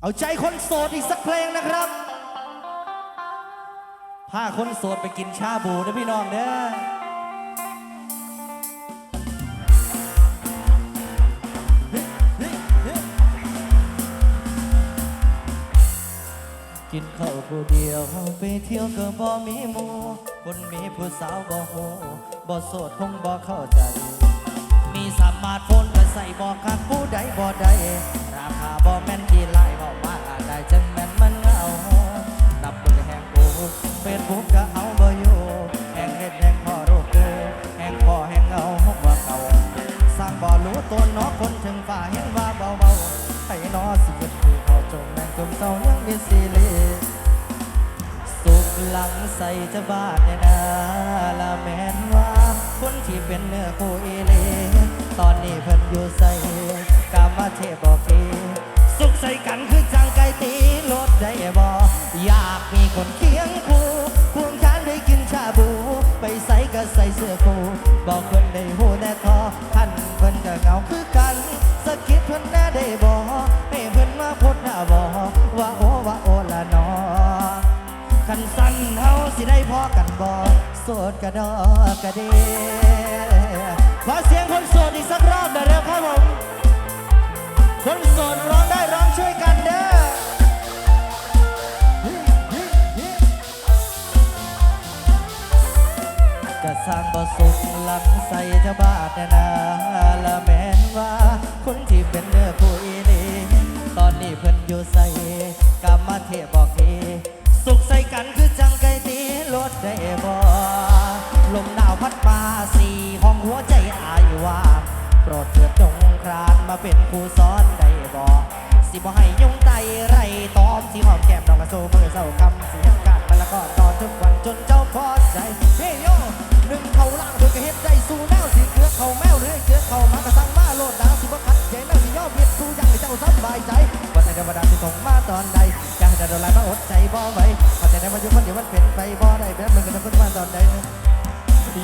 เอาใจคนโสดอีกสักเพลงนะครับพาคนโสดไปกินชาบูนะพี่น้องเด้อกินข้าวผู้เดียวไปเที่ยวก็บ่มีหมู่คนมีผู้สาวบ่ฮู้บ่โสดคงบ่เข้าใจ มีสมาร์ทโฟนก็ใส่บ่คักผู้ใดบ่ได้ราคาบ่แม่นที่ไล่เว้ามาได้ จังแม่นมันเหงานับมือแห่งโกูเฟซบุ๊กก็เอาบ่อยู่แห่งเฮ็ดแห่งพ่อรูกูแห่งพ่อแห่งเงาบ่เก่าสร้างบ่รู้ตัวเนอคนถึงฝ่าเห็นว่าเบาๆให้น้อสิเกิดคือเขาจมแม่งจมเศร้ายังมีสิเลสุขหลังใส่จะบาดเนี่ยนะละแม่นว่าคนที่เป็นเนื้อคู่อีเลตอนนี้เพิ่นอยู่ใส่กามาเทบอกทีสุขใส่กันคือจังไก่ ตีรถได้บ่อยากมีคนเคียงคู่ควงแขนไปกินชาบู ไปใส่ก็ใส่เสื้อคู่บอกเพิ่นได้หูแน่ทอท่านเพิ่นก็เหงาคือกันสะกิดเพิ่นแน่ได้บ่ให้เพิ่นมาพดหน้าบ่ว่าโอว่าโอละนอคันสั้นเฮาสิได้พอกันบ่โสดกระดอกระเดขอเสียงคนโสดอีกสักรอบหน่อยเร็วครับผมคนโสดร้องได้ร้องช่วยกันเด้อ จะสร้างบ่สุขหลังใส่เจ้าบาทแน่นาละแม่นว่า คนที่เป็นเนื้อคู่อีนีตอนนี้เพิ่นอยู่ใส่กามาเทบอกทีสุขใส่กันคือจังไก่ตีรถได้บ่ลมหนาวพัดมาสี่ห้องหัวใจอายว่าโปรดเถิดจงครานมาเป็นครูสอนได้บ่สิบ่ให้ยุ่งไตไรตอมสิหอมแก้มน้องกระโซมือเศร้าคำสิเหตุการณ์มาแล้ว ก็ต่อทุกวันจนเจ้าพอใจ เฮ้ยโยหนึ่งเขาล่างเธอก็เฮ็ดได้สู้แนวสิเกลือเขาแมวหรือเกลือเขามากระสังมาโลดดาวสิบ่ขัดใจแนวสิย่อเพียรสู้อยังให้เจ้าสบายใจวันไหนเดวดาสิส่งมาตอนใดจะให้ดาโดนไล่มาอดใจบ่ไหวพอใจได้มาอยู่คนเดียวมันเป็นไปบ่ได้แบบมึงก็จะพูดมาตอนใด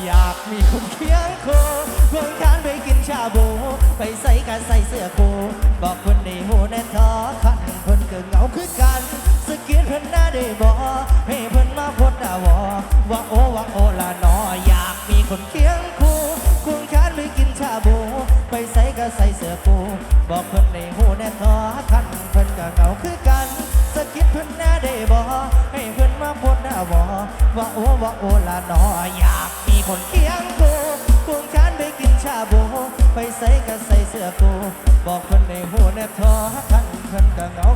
อยากมีคนเคียงคู่ควงแขนไปกินชาบู ไปใส่กันใส่เสื้อโคบอกคนในหูแน่ท้อคันเพิ่นก็เหงาคือกัน สกิดเพิ่นหน้าได้บอกให้เพิ่นมาพดหน้าวอว่าโอว่าโอละนออยากมีคนเคียงคู่ควงแขนไปกินชาบู ไปใส่กันใส่เสื้อคู่บอกเพิ่นในหูแน่ทอคันเพิ่นก็เหงาคือกันสกิดเพิ่นหน้าได้บอกให้เพิ่นมาพดหน้าวอว่าโอว่าโอละนออยากมีคนเคียงกูควงแขนไปกินชาบูไปใส่ก็ใส่เสื้อกูบอกคนในหูแนบทอคันเพิ่นก็เหงา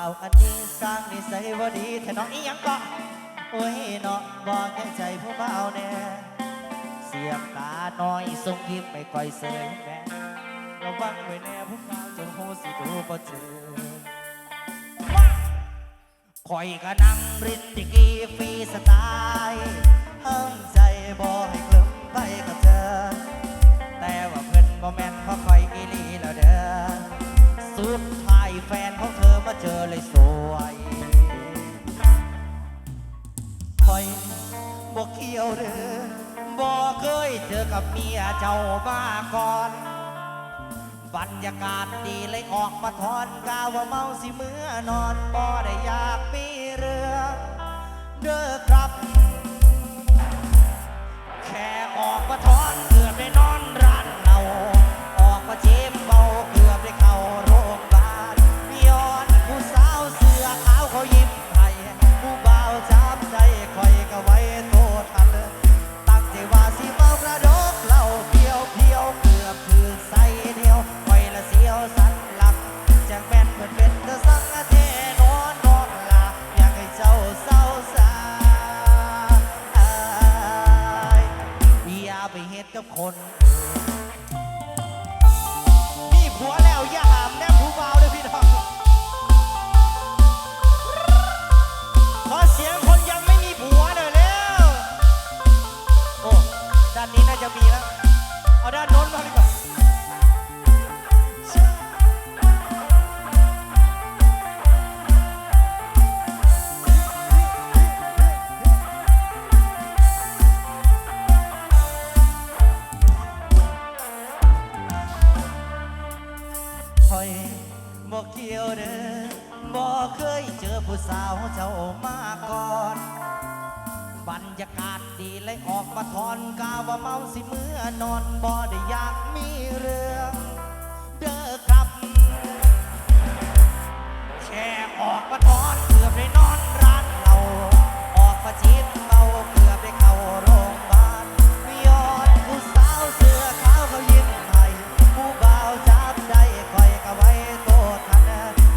าวอันนี้สร้างนิสัยบ่าดีแต่น้องอีหยังก็โอ้ยเนาะบอกแก่ใจผู้เบาแน่เสียบตาน้อยทรงยิ้มไม่ค่อยเสยแม่ระวังไว้แน่ผู้เบาจนโหสิดูบ่เจอคอยก็นั่งริดิกีฟรีสไตล์ห้ามใจบ่ให้เคลิ้มไปกับเธอ แต่ว่าเพิ่อนบ่แม่นเพราะคอยอีหลีแล้วเด้อสุดท้ายแฟนของเธอ มาเจอเลยสวยคอยบอกเกี่ยวเด้อบอกเคยเจอกับเมียเจ้ามาก่อน บรรยากาศดีเลยออกมาทอนกาว่าเมาสิเมื่อนอนบ่ได้อยากมีเรื่องเด้อครับ แค่ออกมาทอน คน อยบ่เกี่ยวเด้อบอกเคยเจอผู้สาวเจ้ามาก่อน บรรยากาศดีเลยออกมาทอนกาว่าเมาสิเมื่อนอนบ่ได้อยากมีเรื่องเด้อครับ แค่ออกมาทอนเกือบได้นอนร้านเราออกมาจีบเมาเกือบได้เข้าร Hannah.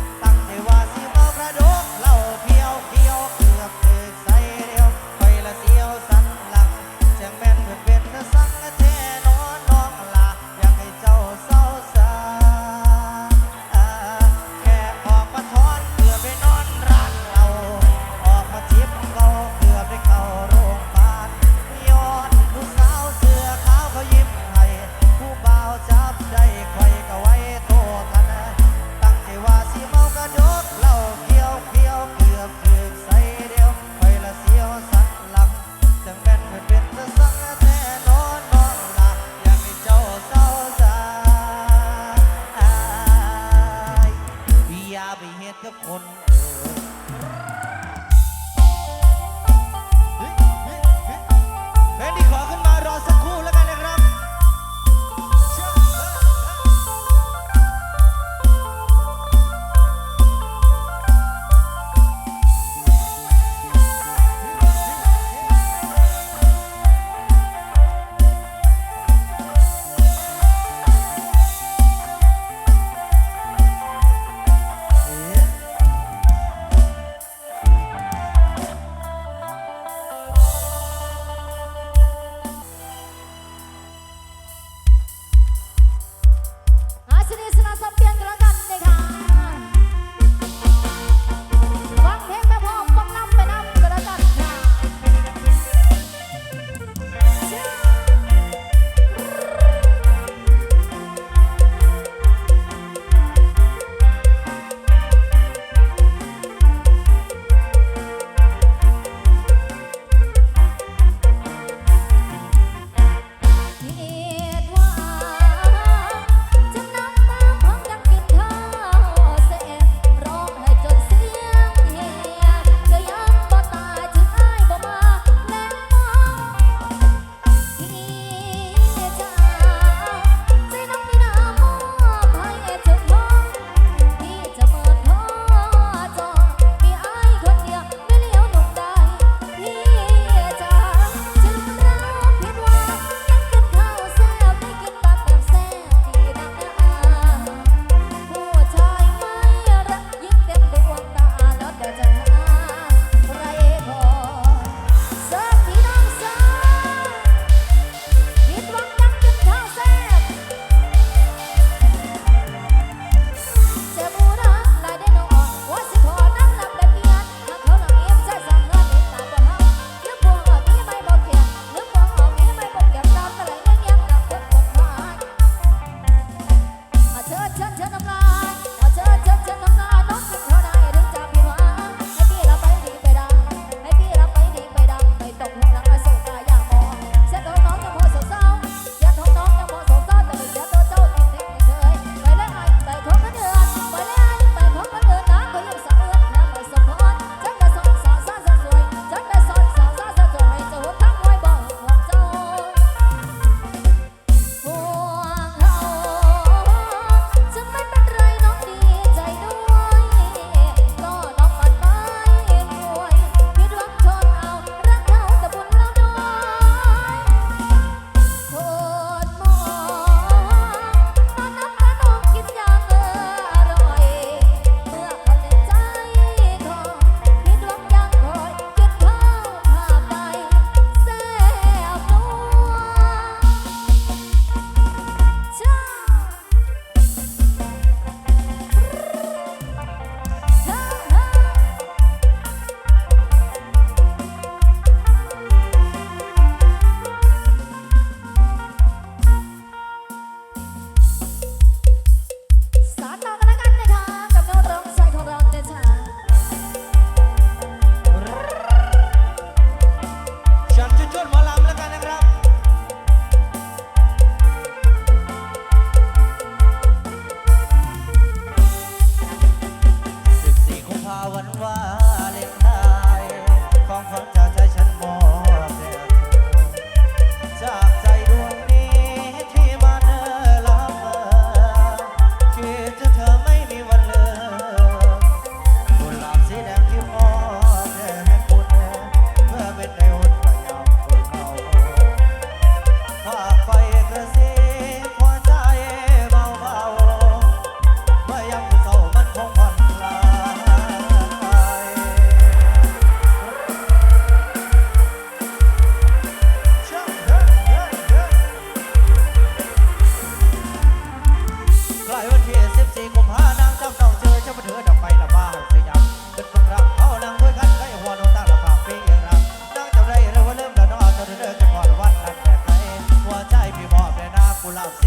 love.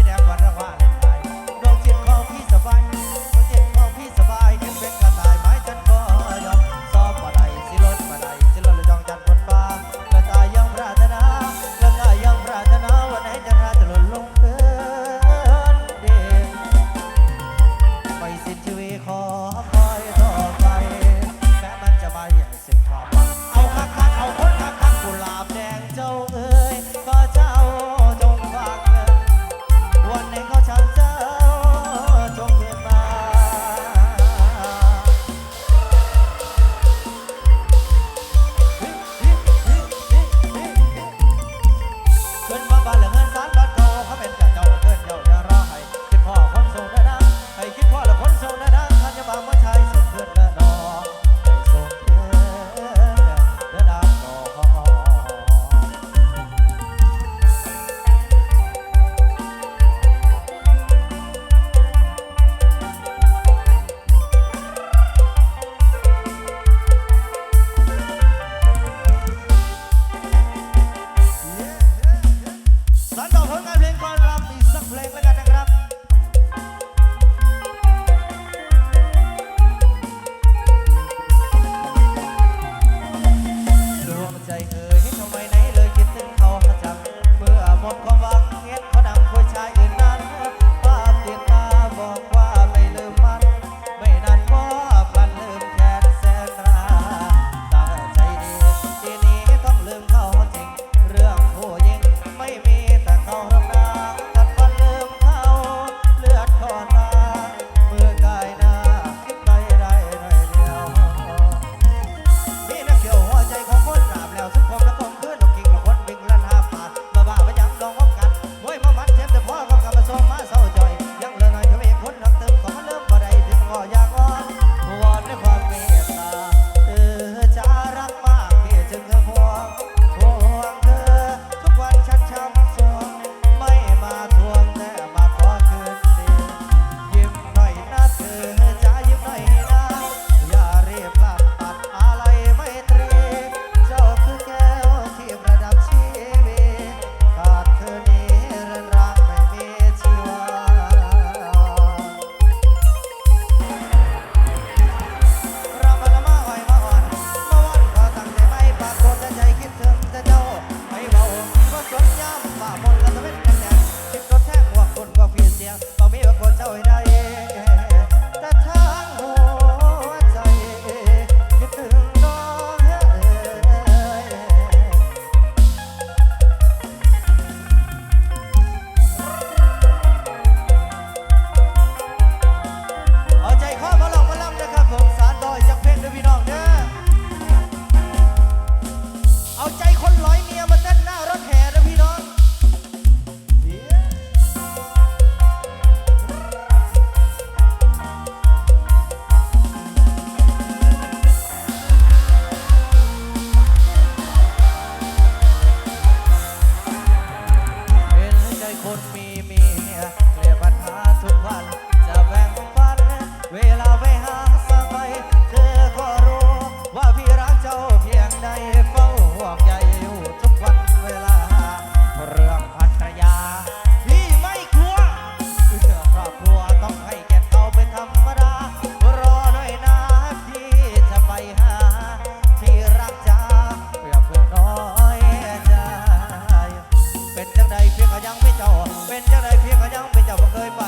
ยังเป็นเจ้า เป็นจังไดเพียงก็ยังเป็นเจ้าบ่เคยไป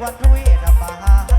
วันลุยรับบา